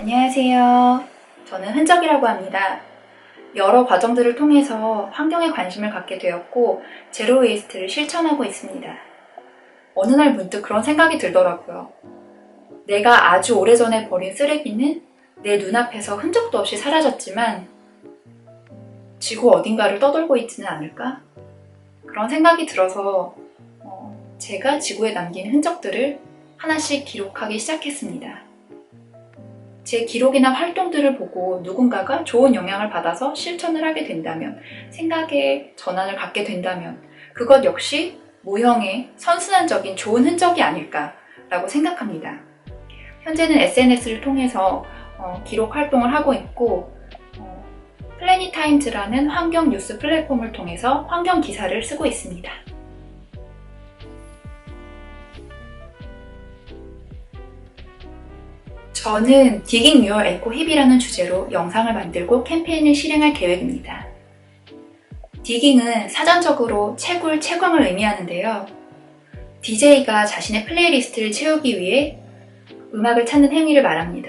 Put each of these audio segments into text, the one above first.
안녕하세요. 저는 흔적이라고 합니다. 여러 과정들을 통해서 환경에 관심을 갖게 되었고, 제로 웨이스트를 실천하고 있습니다. 어느 날 문득 그런 생각이 들더라고요. 내가 아주 오래전에 버린 쓰레기는 내 눈앞에서 흔적도 없이 사라졌지만, 지구 어딘가를 떠돌고 있지는 않을까? 그런 생각이 들어서, 어, 제가 지구에 남긴 흔적들을 하나씩 기록하기 시작했습니다. 제 기록이나 활동들을 보고 누군가가 좋은 영향을 받아서 실천을 하게 된다면, 생각의 전환을 갖게 된다면, 그것 역시 모형의 선순환적인 좋은 흔적이 아닐까라고 생각합니다. 현재는 SNS를 통해서 어, 기록 활동을 하고 있고, 어, 플래닛타임즈라는 환경 뉴스 플랫폼을 통해서 환경 기사를 쓰고 있습니다. 저는 디깅 유어 에코 힙이라는 주제로 영상을 만들고 캠페인을 실행할 계획입니다. 디깅은 사전적으로 채굴, 채광을 의미하는데요. DJ가 자신의 플레이리스트를 채우기 위해 음악을 찾는 행위를 말합니다.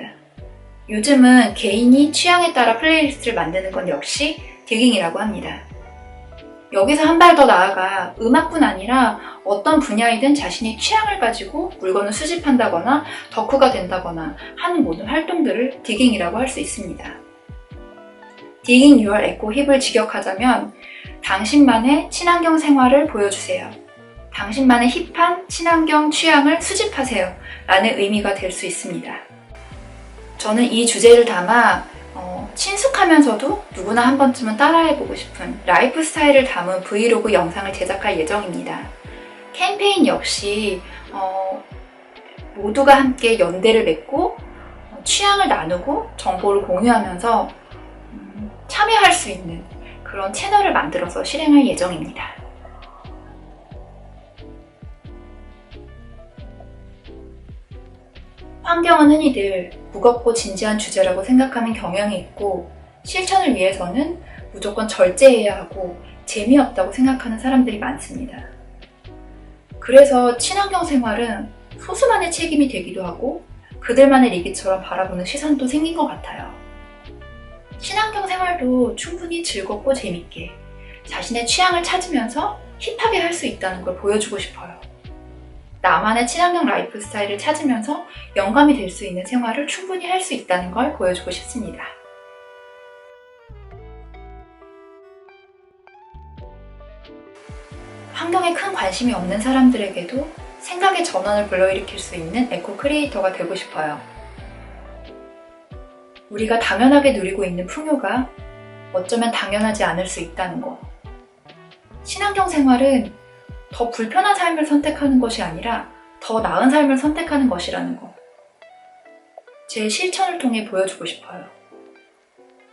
요즘은 개인이 취향에 따라 플레이리스트를 만드는 건 역시 디깅이라고 합니다. 여기서 한 발 더 나아가 음악뿐 아니라 어떤 분야이든 자신의 취향을 가지고 물건을 수집한다거나 덕후가 된다거나 하는 모든 활동들을 디깅이라고 할 수 있습니다. 디깅 유얼 에코 힙을 직역하자면 당신만의 친환경 생활을 보여주세요. 당신만의 힙한 친환경 취향을 수집하세요. 라는 의미가 될 수 있습니다. 저는 이 주제를 담아 어, 친숙하면서도 누구나 한 번쯤은 따라해보고 싶은 라이프 스타일을 담은 브이로그 영상을 제작할 예정입니다. 캠페인 역시 어, 모두가 함께 연대를 맺고 어, 취향을 나누고 정보를 공유하면서 음, 참여할 수 있는 그런 채널을 만들어서 실행할 예정입니다. 환경은 흔히들 무겁고 진지한 주제라고 생각하는 경향이 있고 실천을 위해서는 무조건 절제해야 하고 재미없다고 생각하는 사람들이 많습니다. 그래서 친환경 생활은 소수만의 책임이 되기도 하고 그들만의 리기처럼 바라보는 시선도 생긴 것 같아요. 친환경 생활도 충분히 즐겁고 재밌게 자신의 취향을 찾으면서 힙하게 할 수 있다는 걸 보여주고 싶어요. 나만의 친환경 라이프 스타일을 찾으면서 영감이 될 수 있는 생활을 충분히 할 수 있다는 걸 보여주고 싶습니다. 환경에 큰 관심이 없는 사람들에게도 생각의 전환을 불러일으킬 수 있는 에코 크리에이터가 되고 싶어요. 우리가 당연하게 누리고 있는 풍요가 어쩌면 당연하지 않을 수 있다는 것. 친환경 생활은 더 불편한 삶을 선택하는 것이 아니라 더 나은 삶을 선택하는 것이라는 것. 제 실천을 통해 보여주고 싶어요.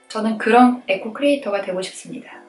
저는 그런 에코 크리에이터가 되고 싶습니다.